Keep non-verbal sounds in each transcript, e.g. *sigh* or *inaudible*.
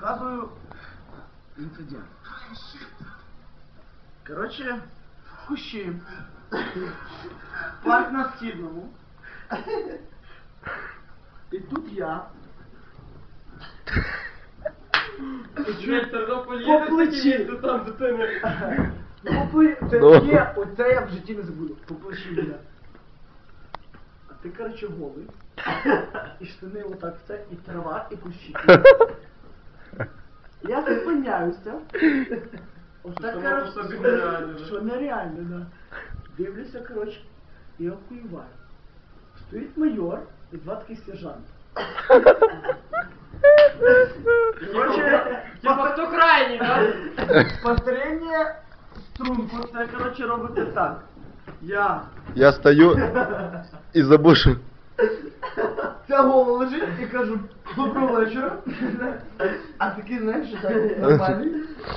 Розказую інцидент. Коротше, в кущі. Парк на східному. І тут я. По плечі. є, оце я в житті не забуду. По плечі мене. А ти, коротше, голий. І штани отак все, і трава, і кущі. Я зупиняюся. Само коротше, нереально, да? Що нереально, да. Дивлюся, коротше, і охуєваю. Стоїть майор і два таких сержант. Коротше, Типа хто крайній, да? Повторення струнку, це, коротше, робите так. Я. Я стою і забушу. Ця голова лежить і кажу, доброго вечора. А такий, знаєш, що так нормальний.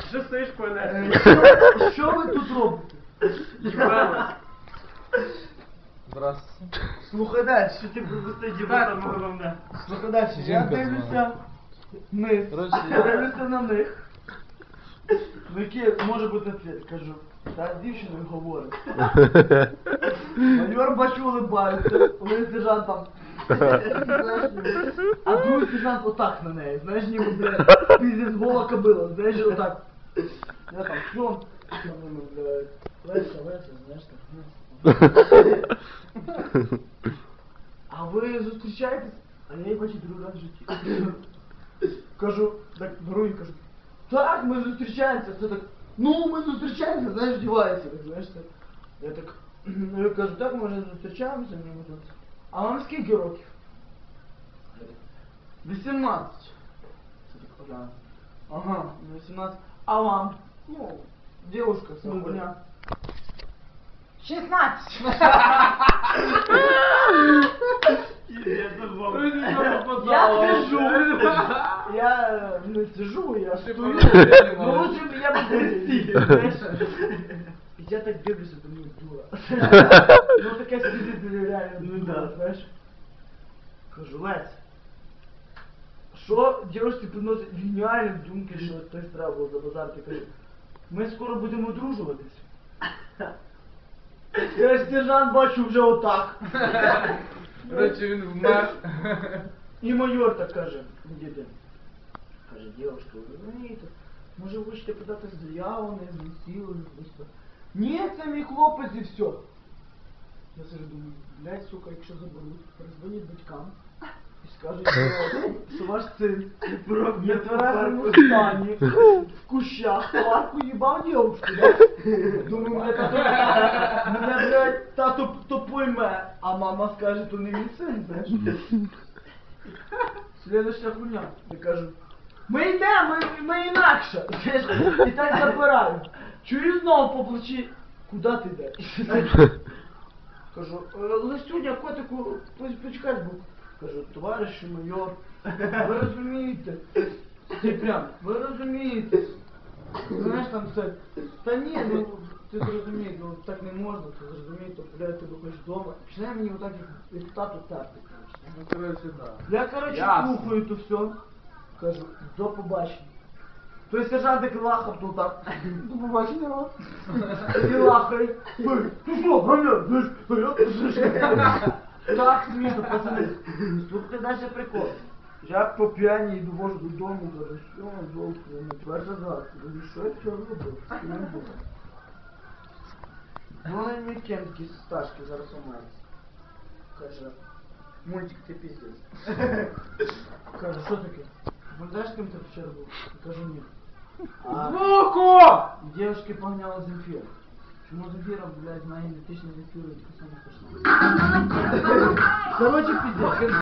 Що стоїш по Е, енергії? Що, що ви тут робите? Здравствуйте. Слухай далі, що ти пропустив дівчата саме головне. Слухай далі, я Жінка дивлюся вниз, Коротше, я я- дивлюся на них. Ну який може бути ответ? Кажу, та з дівчиною говорить. *laughs* Майор бачу улибається, один сержант там. знаєш, А другий сержант отак на неї, знаєш, ніби, блядь, пиздець гола кобила, знаєш, отак. Я там, що? Що вони, блядь, Леся, Леся, знаєш, так. А ви зустрічаєтесь? А я її бачу другий раз в житті. Кажу, так беру і кажу, так, ми зустрічаємося. Це так, ну ми зустрічаємося, знаєш, вдівається, так, знаєш, так. Я так, ну, я кажу, так, ми вже зустрічаємося, мені тут. А вам скільки років? Я так, 18. Це так, ага. Ага, ну, 18. А вам? Ну, девушка, Ну, да. хуйня. 16. Я забув. Я сижу. Я не сижу, я Ти стою. правильно Ну говориш. лучше б я бы присів, знаєш. І Я так дивлюся, думаю, дура. *laughs* Ну таке сидить реально, ну да, знаєш. Кажу, Лесь, що дівчинці приносить геніальні думки, що хтось треба було забазарити, кажу, ми скоро будемо одружуватись. Я ж сержант бачу вже отак. Коротше, він вмер. І майор так каже, діти. Каже, дівчинка, ви розумієте, може ви хочете подати заяву на просто. Ні, це мій хлопець і все. Я сижу думаю, блядь, сука, якщо заберуть, перезвонять батькам і скажуть, що, *laughs* що ваш син в *laughs* нетверезому стані, в кущах, в парку їбав дівчинку, да? Думаю, мене тато, мене, блядь, тато то пойме, а мама скаже, то не мій син, знаєш. Следующая хуйня. Я кажу, ми йдемо, ми, ми інакше. Знаєш, І так забираю. Чую знову по плечі, куди ти йдеш? *laughs* Кажу, «Е, Лисюня, котику, пусть почекай бук. Кажу, товариш майор, ви розумієте? Ти прям, ви розумієте? Знаєш там все. Та ні, ну ти зрозумієш, ну так не можна, ти зрозумієш, то блядь, ти виходиш вдома. Починає мені отак як, як тату терти. коротше. Ну, коротше, да. Я, короче, Ясно. слухаю то все. Кажу, до побачення. Той сержант так лахав тут так. До побачення вас. І лахає. Ой, Ти що, гамля, знаєш, а я. Так смішно, пацани. Слухайте далі прикол. Я по п'яні довожу додому, кажу, що, золото, не твердо завтра. Кажу, що я вчора робив? Я був? Вони мені кемські стажки зараз ламаються. Каже, мультик ти пиздец. Каже, що таке? Пам'ятаєш, ким ти вчора був? Кажу, ні. Звуку! девушки погнала Земфір. Чому Земфіра, блядь, знає генетичний Земфіру, таке саме пішла. Короче, пиздец.